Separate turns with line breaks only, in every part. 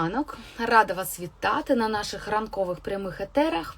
ранок. Рада вас вітати на наших ранкових прямих етерах,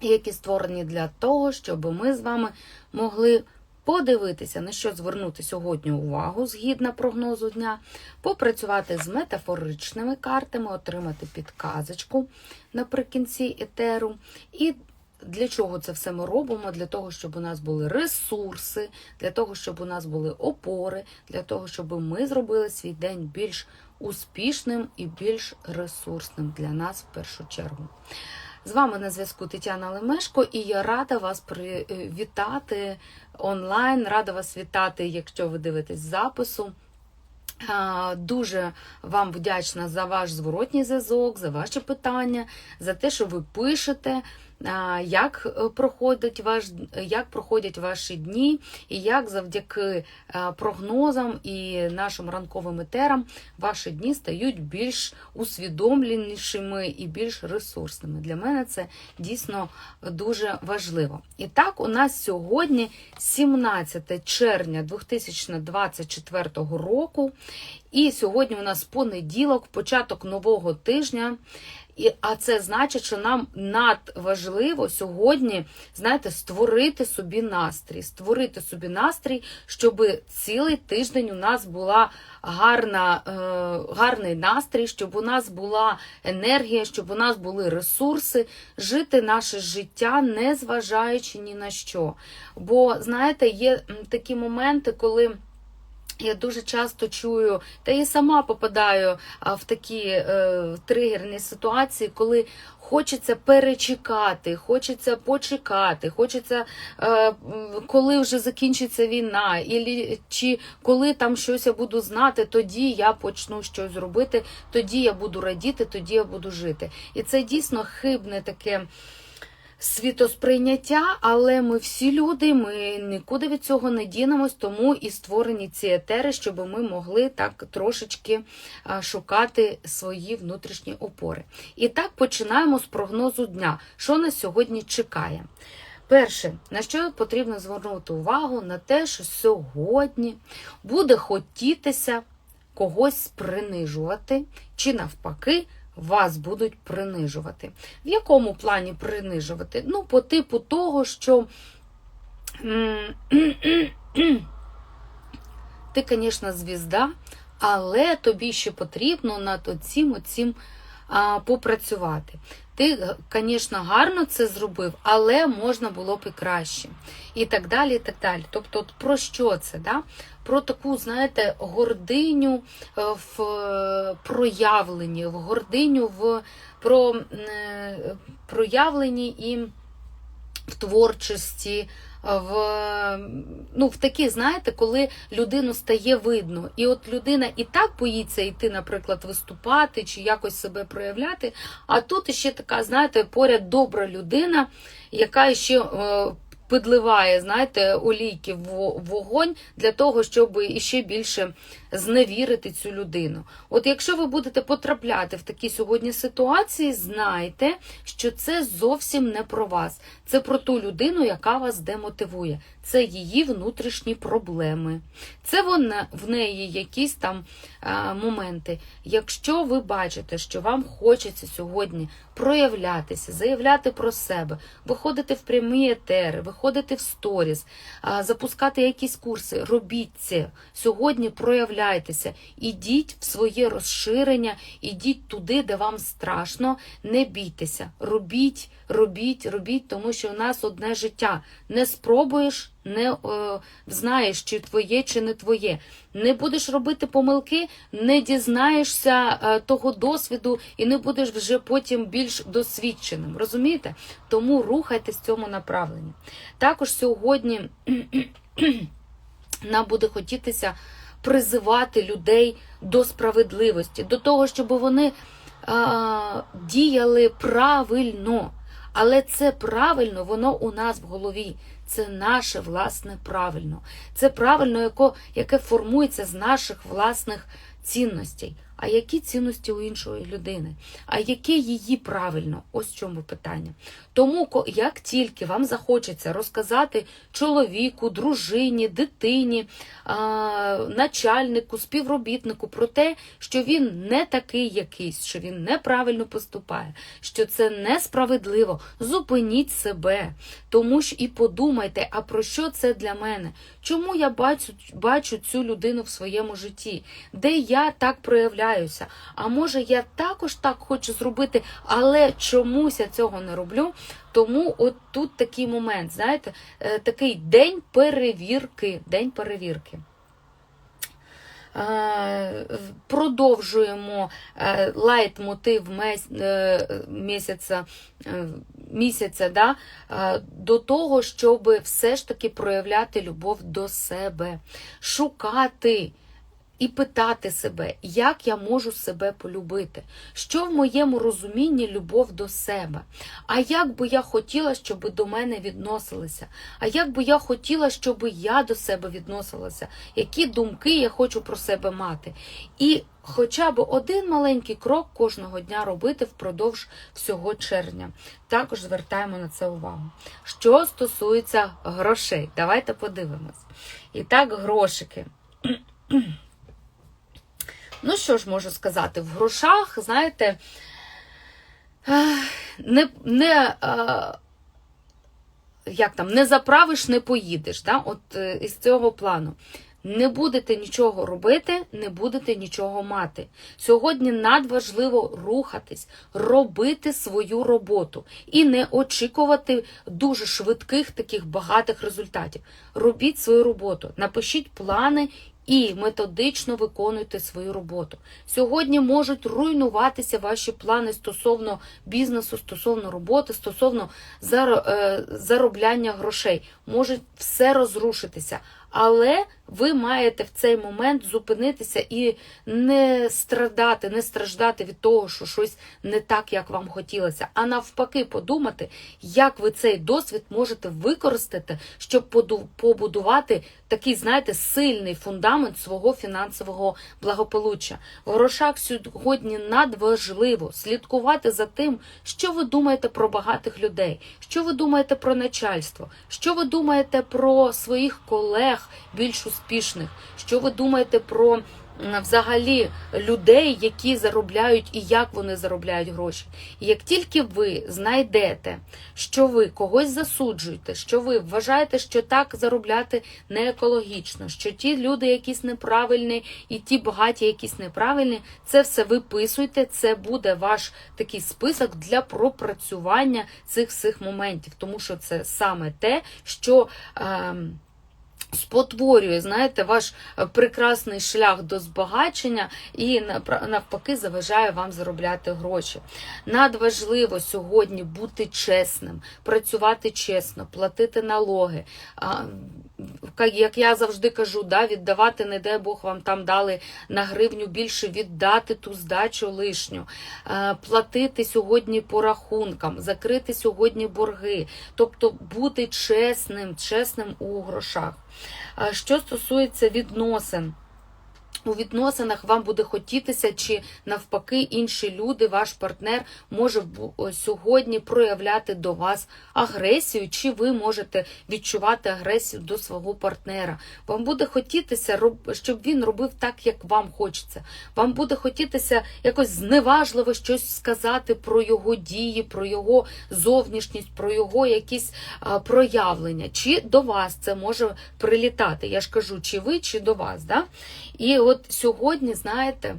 які створені для того, щоб ми з вами могли подивитися, на що звернути сьогодні увагу згідно прогнозу дня, попрацювати з метафоричними картами, отримати підказочку наприкінці етеру. І для чого це все ми робимо? Для того, щоб у нас були ресурси, для того, щоб у нас були опори, для того, щоб ми зробили свій день більш успішним і більш ресурсним для нас в першу чергу. З вами на зв'язку Тетяна Лемешко, і я рада вас привітати онлайн. Рада вас вітати, якщо ви дивитесь запису. Дуже вам вдячна за ваш зворотній зв'язок, за ваші питання, за те, що ви пишете, як е, проходить ваш, як проходять ваші дні, і як завдяки прогнозам і нашим ранковим етерам ваші дні стають більш усвідомленішими і більш ресурсними. Для мене це дійсно дуже важливо. І так, у нас сьогодні 17 червня 2024 року. І сьогодні у нас понеділок, початок нового тижня. І, а це значить, що нам надважливо сьогодні, знаєте, створити собі настрій, створити собі настрій, щоб цілий тиждень у нас була гарна, е, гарний настрій, щоб у нас була енергія, щоб у нас були ресурси, жити наше життя, не зважаючи ні на що. Бо, знаєте, є такі моменти, коли. Я дуже часто чую, та і сама попадаю в такі е, тригерні ситуації, коли хочеться перечекати, хочеться почекати, хочеться, е, коли вже закінчиться війна, і, чи коли там щось я буду знати, тоді я почну щось робити, тоді я буду радіти, тоді я буду жити. І це дійсно хибне таке світосприйняття, але ми всі люди, ми нікуди від цього не дінемось, тому і створені ці етери, щоб ми могли так трошечки шукати свої внутрішні опори. І так починаємо з прогнозу дня. Що нас сьогодні чекає? Перше, на що потрібно звернути увагу, на те, що сьогодні буде хотітися когось принижувати, чи навпаки вас будуть принижувати. В якому плані принижувати? Ну, по типу того, що ти, звісно, звізда, але тобі ще потрібно над оцім оцім а, попрацювати. Ти, звісно, гарно це зробив, але можна було б і краще. І так далі. і так далі. Тобто, от про що це? Да? Про таку, знаєте, гординю е, в проявленні, в гординю в про, е, проявленні і в творчості в ну, в такі, знаєте, коли людину стає видно. І от людина і так боїться йти, наприклад, виступати чи якось себе проявляти. А тут іще така, знаєте, поряд добра людина, яка ще. Е, підливає, знаєте, олійки в вогонь для того, щоб іще більше зневірити цю людину. От якщо ви будете потрапляти в такі сьогодні ситуації, знайте, що це зовсім не про вас. Це про ту людину, яка вас демотивує. Це її внутрішні проблеми. Це вона в неї якісь там а, моменти. Якщо ви бачите, що вам хочеться сьогодні проявлятися, заявляти про себе, виходити в прямі етери, виходити в сторіс, а, запускати якісь курси, робіть це. Сьогодні проявляйтеся, ідіть в своє розширення, ідіть туди, де вам страшно, не бійтеся, робіть, робіть, робіть, тому що у нас одне життя. Не спробуєш не е, знаєш, чи твоє, чи не твоє. Не будеш робити помилки, не дізнаєшся е, того досвіду і не будеш вже потім більш досвідченим. Розумієте? Тому рухайтесь в цьому направленні. Також сьогодні нам буде хотітися призивати людей до справедливості, до того, щоб вони діяли правильно. Але це правильно, воно у нас в голові. Це наше власне правильно. Це правильно, яке формується з наших власних цінностей. А які цінності у іншої людини, а яке її правильно. Ось в чому питання. Тому, як тільки вам захочеться розказати чоловіку, дружині, дитині, начальнику, співробітнику про те, що він не такий якийсь, що він неправильно поступає, що це несправедливо, зупиніть себе, тому ж і подумайте, а про що це для мене? Чому я бачу, бачу цю людину в своєму житті? Де я так проявляюся? А може я також так хочу зробити, але чомусь я цього не роблю? Тому от тут такий момент, знаєте, е, такий день перевірки. День перевірки. Е, Продовжуємо е, лайт-мотив місяця, місяця да, до того, щоб все ж таки проявляти любов до себе, шукати і питати себе, як я можу себе полюбити, що в моєму розумінні любов до себе. А як би я хотіла, щоб до мене відносилися? А як би я хотіла, щоб я до себе відносилася? Які думки я хочу про себе мати? І хоча б один маленький крок кожного дня робити впродовж всього червня. Також звертаємо на це увагу. Що стосується грошей, давайте подивимось. І так, грошики. Ну, що ж можу сказати? В грошах, знаєте, не, не, е, як там, не заправиш, не поїдеш. Да? От е, із цього плану. Не будете нічого робити, не будете нічого мати. Сьогодні надважливо рухатись, робити свою роботу і не очікувати дуже швидких таких багатих результатів. Робіть свою роботу, напишіть плани і методично виконуйте свою роботу. Сьогодні можуть руйнуватися ваші плани стосовно бізнесу, стосовно роботи, стосовно е, заробляння грошей. Може все розрушитися. Але ви маєте в цей момент зупинитися і не страдати, не страждати від того, що щось не так, як вам хотілося, а навпаки, подумати, як ви цей досвід можете використати, щоб побудувати такий, знаєте, сильний фундамент свого фінансового благополуччя. В грошах сьогодні надважливо слідкувати за тим, що ви думаєте про багатих людей, що ви думаєте про начальство, що ви думаєте про своїх колег більш успішних, що ви думаєте про взагалі людей, які заробляють і як вони заробляють гроші. І як тільки ви знайдете, що ви когось засуджуєте, що ви вважаєте, що так заробляти не екологічно, що ті люди якісь неправильні і ті багаті якісь неправильні, це все виписуйте, це буде ваш такий список для пропрацювання цих всіх моментів, тому що це саме те, що. Ем, спотворює, знаєте, ваш е, прекрасний шлях до збагачення і навпаки заважає вам заробляти гроші. Надважливо сьогодні бути чесним, працювати чесно, платити налоги. Як я завжди кажу, да, віддавати, не дай Бог, вам там дали на гривню більше, віддати ту здачу лишню, Е, платити сьогодні по рахункам, закрити сьогодні борги, тобто бути чесним, чесним у грошах. Що стосується відносин, у відносинах вам буде хотітися, чи навпаки інші люди, ваш партнер може сьогодні проявляти до вас агресію, чи ви можете відчувати агресію до свого партнера. Вам буде хотітися, щоб він робив так, як вам хочеться. Вам буде хотітися якось зневажливо щось сказати про його дії, про його зовнішність, про його якісь проявлення. Чи до вас це може прилітати? Я ж кажу, чи ви, чи до вас. Да? І от сьогодні, знаєте,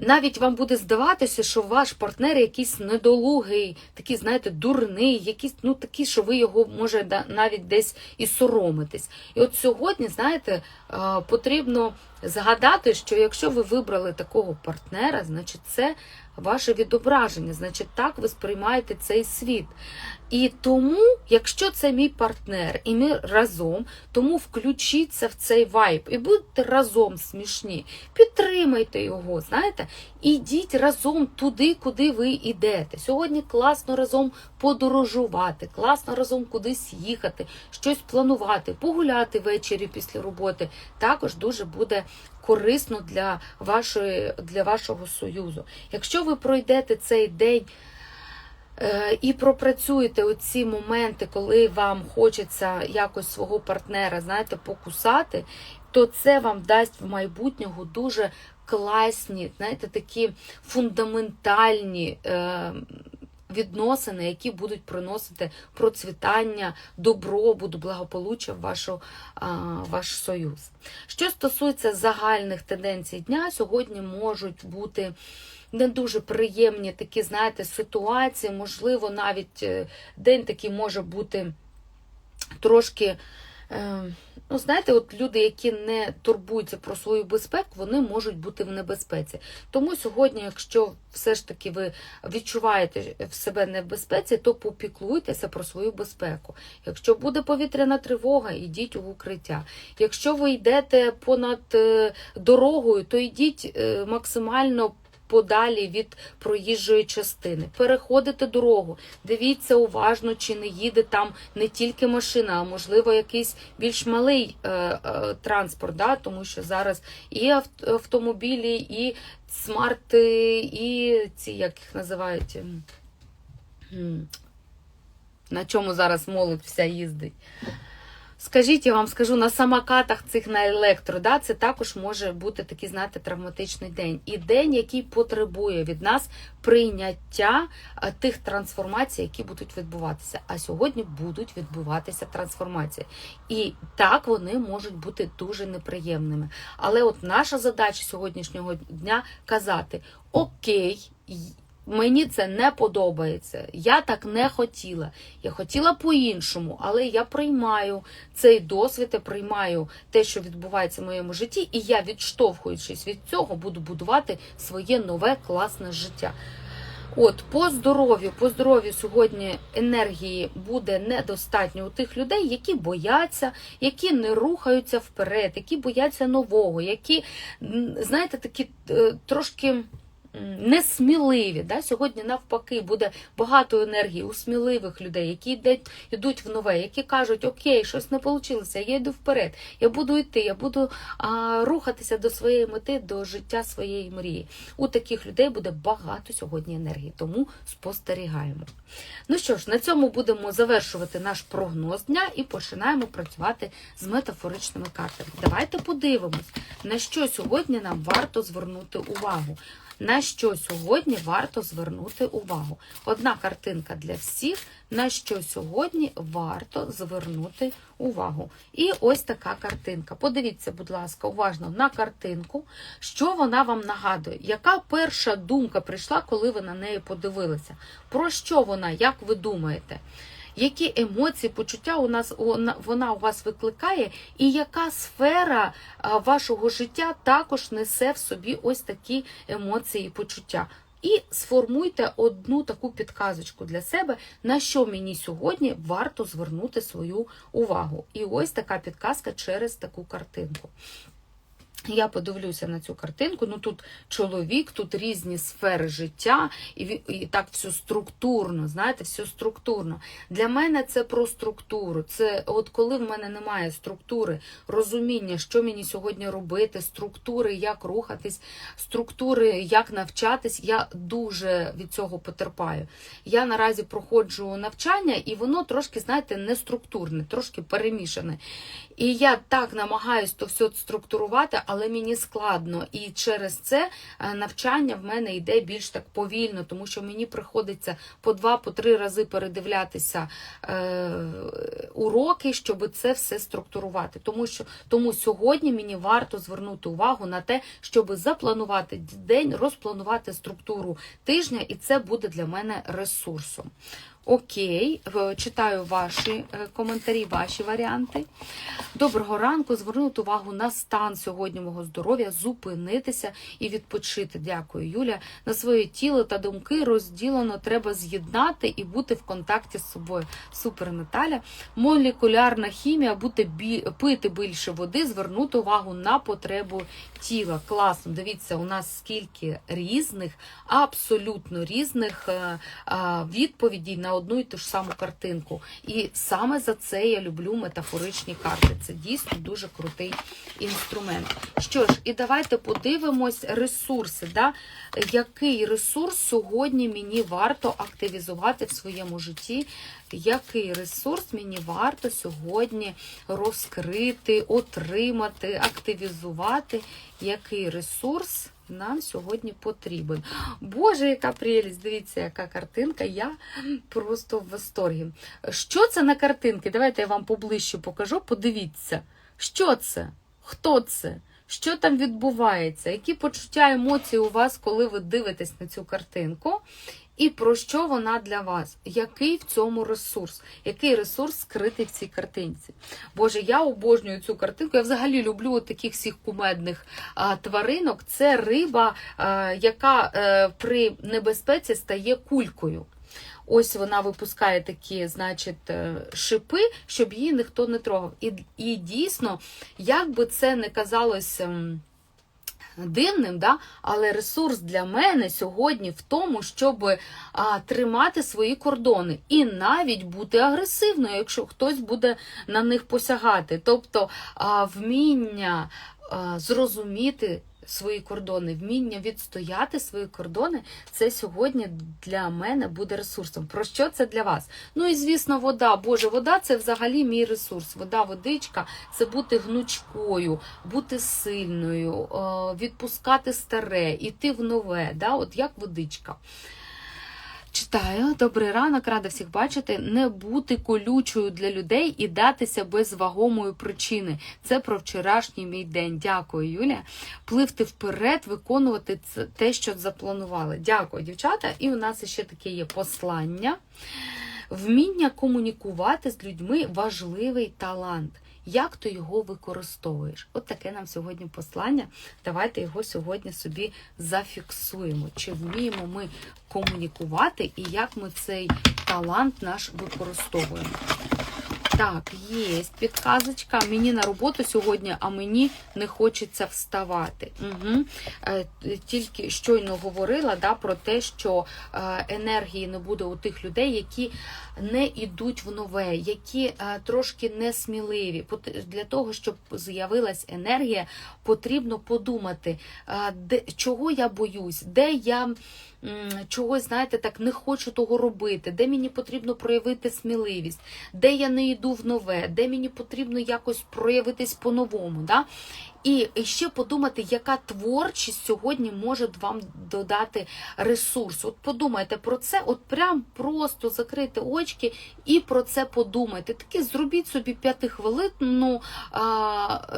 навіть вам буде здаватися, що ваш партнер якийсь недолугий, такий, знаєте, дурний, якийсь, ну такий, що ви його може навіть десь і соромитесь. І от сьогодні, знаєте, потрібно згадати, що якщо ви вибрали такого партнера, значить це ваше відображення, значить так ви сприймаєте цей світ. І тому, якщо це мій партнер, і ми разом, тому включіться в цей вайб і будьте разом смішні. Підтримайте його, знаєте, ідіть разом туди, куди ви йдете. Сьогодні класно разом подорожувати, класно разом кудись їхати, щось планувати, погуляти ввечері після роботи. Також дуже буде корисно для, вашої, для вашого союзу. Якщо ви пройдете цей день і пропрацюєте оці моменти, коли вам хочеться якось свого партнера, знаєте, покусати, то це вам дасть в майбутнього дуже класні, знаєте, такі фундаментальні. Е, Відносини, які будуть приносити процвітання, добробут, благополуччя в вашу, ваш союз. Що стосується загальних тенденцій дня, сьогодні можуть бути не дуже приємні такі, знаєте, ситуації. Можливо, навіть е, день такий може бути трошки. е, Ну, знаєте, от люди, які не турбуються про свою безпеку, вони можуть бути в небезпеці. Тому сьогодні, якщо все ж таки ви відчуваєте в себе не в безпеці, то попіклуйтеся про свою безпеку. Якщо буде повітряна тривога, йдіть у укриття. Якщо ви йдете понад е, дорогою, то йдіть максимально. Подалі від проїжджої частини. Переходите дорогу, дивіться уважно, чи не їде там не тільки машина, а можливо якийсь більш малий е, е, транспорт, да? тому що зараз і авт- автомобілі, і смарти, і ці, як їх називають, на чому зараз молодь вся їздить. Скажіть, я вам скажу, на самокатах цих на електро, да, це також може бути такий, знаєте, травматичний день. І день, який потребує від нас прийняття тих трансформацій, які будуть відбуватися. А сьогодні будуть відбуватися трансформації. І так вони можуть бути дуже неприємними. Але от наша задача сьогоднішнього дня казати: Окей. Мені це не подобається. Я так не хотіла. Я хотіла по-іншому, але я приймаю цей досвід, я приймаю те, що відбувається в моєму житті, і я, відштовхуючись від цього, буду будувати своє нове класне життя. От, по здоров'ю, по здоров'ю сьогодні енергії буде недостатньо у тих людей, які бояться, які не рухаються вперед, які бояться нового, які, знаєте, такі е, трошки. Несміливі, да? сьогодні навпаки буде багато енергії у сміливих людей, які йдуть в нове, які кажуть, окей, щось не вийшло, я йду вперед, я буду йти, я буду а, рухатися до своєї мети, до життя своєї мрії. У таких людей буде багато сьогодні енергії, тому спостерігаємо. Ну що ж, на цьому будемо завершувати наш прогноз дня і починаємо працювати з метафоричними картами. Давайте подивимось, на що сьогодні нам варто звернути увагу. На що сьогодні варто звернути увагу? Одна картинка для всіх, на що сьогодні варто звернути увагу. І ось така картинка. Подивіться, будь ласка, уважно на картинку, що вона вам нагадує. Яка перша думка прийшла, коли ви на неї подивилися? Про що вона, як ви думаєте? Які емоції, почуття у нас вона- у вас викликає, і яка сфера вашого життя також несе в собі ось такі емоції і почуття? І сформуйте одну таку підказочку для себе, на що мені сьогодні варто звернути свою увагу. І ось така підказка через таку картинку. Я подивлюся на цю картинку. Ну тут чоловік, тут різні сфери життя, і, і так все структурно, знаєте, все структурно. Для мене це про структуру. Це от коли в мене немає структури, розуміння, що мені сьогодні робити, структури, як рухатись, структури, як навчатись, я дуже від цього потерпаю. Я наразі проходжу навчання, і воно трошки, знаєте, не структурне, трошки перемішане. І я так намагаюсь то все структурувати, але мені складно. І через це е, навчання в мене йде більш так повільно, тому що мені приходиться по два, по три рази передивлятися е, уроки, щоб це все структурувати. Тому що тому сьогодні мені варто звернути увагу на те, щоб запланувати день, розпланувати структуру тижня, і це буде для мене ресурсом. Окей, читаю ваші е, коментарі, ваші варіанти. Доброго ранку. Звернути увагу на стан сьогодні мого здоров'я, зупинитися і відпочити. Дякую, Юля. На своє тіло та думки розділено треба з'єднати і бути в контакті з собою. Супер, Наталя. Молекулярна хімія, бути бі... пити більше води, звернути увагу на потребу тіла. Класно. Дивіться, у нас скільки різних, абсолютно різних е, е, відповідей на одну і ту ж саму картинку. І саме за це я люблю метафоричні карти. Це дійсно дуже крутий інструмент. Що ж, і давайте подивимось ресурси. Да? Який ресурс сьогодні мені варто активізувати в своєму житті? Який ресурс мені варто сьогодні розкрити, отримати, активізувати? Який ресурс нам сьогодні потрібен? Боже, яка прелість! Дивіться, яка картинка. Я просто в восторгі. Що це на картинки? Давайте я вам поближче покажу. Подивіться, що це? Хто це? Що там відбувається? Які почуття емоції у вас, коли ви дивитесь на цю картинку? І про що вона для вас? Який в цьому ресурс? Який ресурс скритий в цій картинці? Боже, я обожнюю цю картинку. Я взагалі люблю от таких всіх кумедних а, тваринок. Це риба, а, яка а, при небезпеці стає кулькою. Ось вона випускає такі, значить, е, шипи, щоб її ніхто не трогав. І, і дійсно, як би це не казалось. Дивним, да? але ресурс для мене сьогодні в тому, щоб а, тримати свої кордони і навіть бути агресивною, якщо хтось буде на них посягати. Тобто а, вміння а, зрозуміти свої кордони, вміння відстояти свої кордони, це сьогодні для мене буде ресурсом. Про що це для вас? Ну і звісно, вода. Боже, вода це взагалі мій ресурс. Вода, водичка це бути гнучкою, бути сильною, е, відпускати старе, іти в нове. Да? От як водичка. Читаю, добрий ранок, рада всіх бачити. Не бути колючою для людей і датися без вагомої причини. Це про вчорашній мій день. Дякую, Юля. Пливти вперед, виконувати те, що запланували. Дякую, дівчата. І у нас ще таке є послання. Вміння комунікувати з людьми важливий талант. Як ти його використовуєш? От таке нам сьогодні послання. Давайте його сьогодні собі зафіксуємо. Чи вміємо ми комунікувати і як ми цей талант наш використовуємо? Так, є підказочка. Мені на роботу сьогодні, а мені не хочеться вставати. Угу. Е, тільки щойно говорила да, про те, що енергії не буде у тих людей, які не йдуть в нове, які е, трошки несміливі. Для того, щоб з'явилась енергія, потрібно подумати, е, чого я боюсь, де я чогось, знаєте, так не хочу того робити, де мені потрібно проявити сміливість, де я не йду в нове, де мені потрібно якось проявитись по-новому. Да? І ще подумати, яка творчість сьогодні може вам додати ресурс. От подумайте про це, от прям просто закрийте очки і про це подумайте. Таки зробіть собі п'ятихвилинну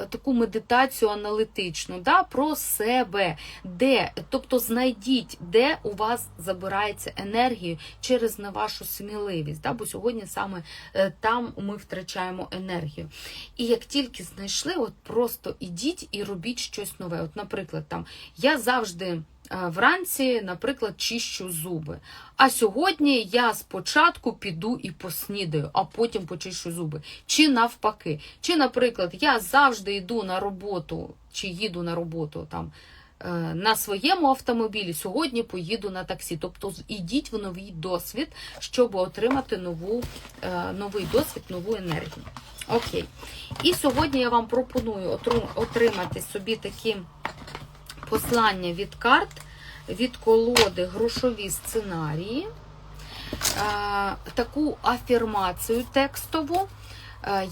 таку медитацію аналітичну да, про себе, де, тобто знайдіть, де у вас забирається енергія через не вашу сміливість. Да, бо сьогодні саме е, там ми втрачаємо енергію. І як тільки знайшли, от просто ідіть і робіть щось нове. От, наприклад, там я завжди е, вранці, наприклад, чищу зуби. А сьогодні я спочатку піду і поснідаю, а потім почищу зуби. Чи навпаки. Чи, наприклад, я завжди йду на роботу, чи їду на роботу там. е, На своєму автомобілі сьогодні поїду на таксі. Тобто ідіть в новий досвід, щоб отримати нову, е, новий досвід, нову енергію. Окей. І сьогодні я вам пропоную отримати собі такі послання від карт, від колоди грошові сценарії, е, таку афірмацію текстову,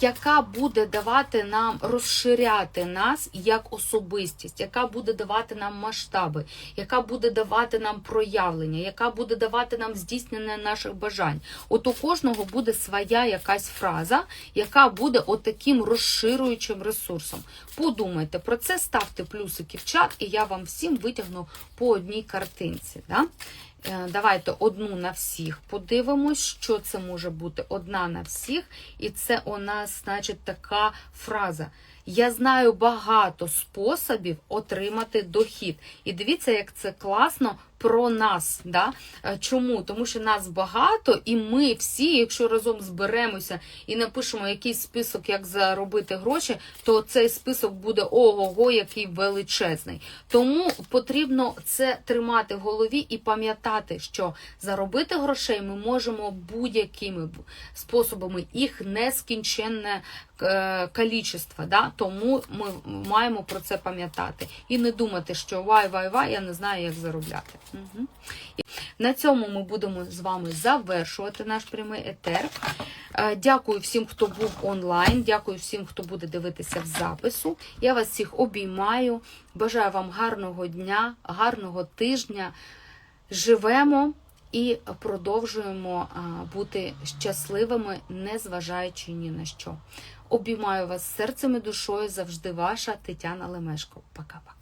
яка буде давати нам розширяти нас як особистість, яка буде давати нам масштаби, яка буде давати нам проявлення, яка буде давати нам здійснення наших бажань. От у кожного буде своя якась фраза, яка буде отаким розширюючим ресурсом. Подумайте про це, ставте плюсики в чат, і я вам всім витягну по одній картинці. Да? Е, Давайте одну на всіх подивимось, що це може бути одна на всіх. І це у нас, значить, така фраза. Я знаю багато способів отримати дохід. І дивіться, як це класно про нас. Да? Е, Чому? Тому що нас багато, і ми всі, якщо разом зберемося і напишемо якийсь список, як заробити гроші, то цей список буде ого-го, який величезний. Тому потрібно це тримати в голові і пам'ятати, що заробити грошей ми можемо будь-якими способами, їх нескінченне е, калічество. Да? Тому ми маємо про це пам'ятати і не думати, що вай, вай, вай, я не знаю, як заробляти. На цьому ми будемо з вами завершувати наш прямий етер. Е, Дякую всім, хто був онлайн. Дякую всім, хто буде дивитися в запису. Я вас всіх обіймаю. Бажаю вам гарного дня, гарного тижня. Живемо і продовжуємо бути щасливими, незважаючи ні на що. Обіймаю вас серцем і душою завжди ваша Тетяна Лемешко. Пока-пока.